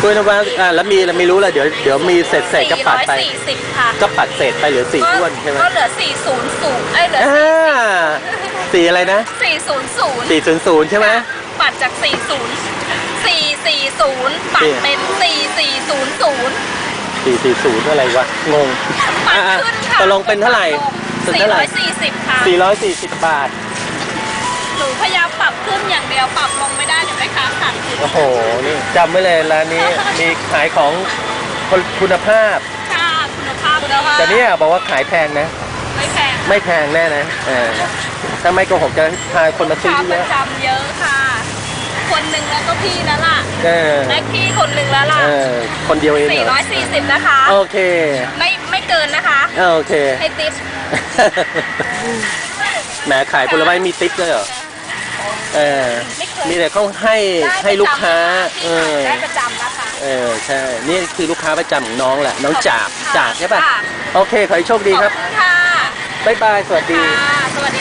กล้วยน้ำว้าอ่าแล้วมีแล้วไม่รู้ละเดี๋ยวเดี๋ยวมีเศษเศษก็ปัดไป 440 ค่ะก็ปัดเศษไปเหลือสี่อ้วนใช่ไหมก็เหลือ 400 เอ้ยเหลืออ่าสี่อะไรนะ400 สี่ศูนย์ศูนย์ใช่ไหม ปัดจาก 40 440 ปัดเป็น 4400 สี่สี่ศูนย์อะไรวะ งงปัดอะขึ้นค่ะตกลงเป็นเท่าไหร่สุดเท่าไหร่440 ค่ะ สี่ร้อยสี่สิบบาท หนูพยายามปรับขึ้นอย่างเดียวปรับลง โอ้โห นี่จำไว้เลยร้านนี้มีขายของคุณภาพค่ะคุณภาพคุณภาพแต่เนี่ยบอกว่าขายแพงนะ ไม่แพงไม่แพงแน่นะเออถ้าไม่โกหกจะพาคนมาซื้อค้าปเยระอะจำเยอะค่ะ คนหนึ่งแล้วก็พี่นั่นล่ะเออและพี่คนหนึ่งแล้วล่ะเออคนเดียวเองเหรอ440นะคะ โอเค ไม่ไม่เกินนะคะ โอเค ให้ติปแหมขายผลไม้มีติ๊บด้วยเหรอ เออไม่เคยมีแต่เขาให้ให้ลูกค้า เออได้ประจำนะคะเออใช่ นี่คือลูกค้าประจำของน้องแหละ น้องจากค่ะจากใช่ป่ะค่ะ โอเค ขอให้โชคดีครับ ขอบคุณค่ะบ๊ายบาย สวัสดี ค่ะสวัสดี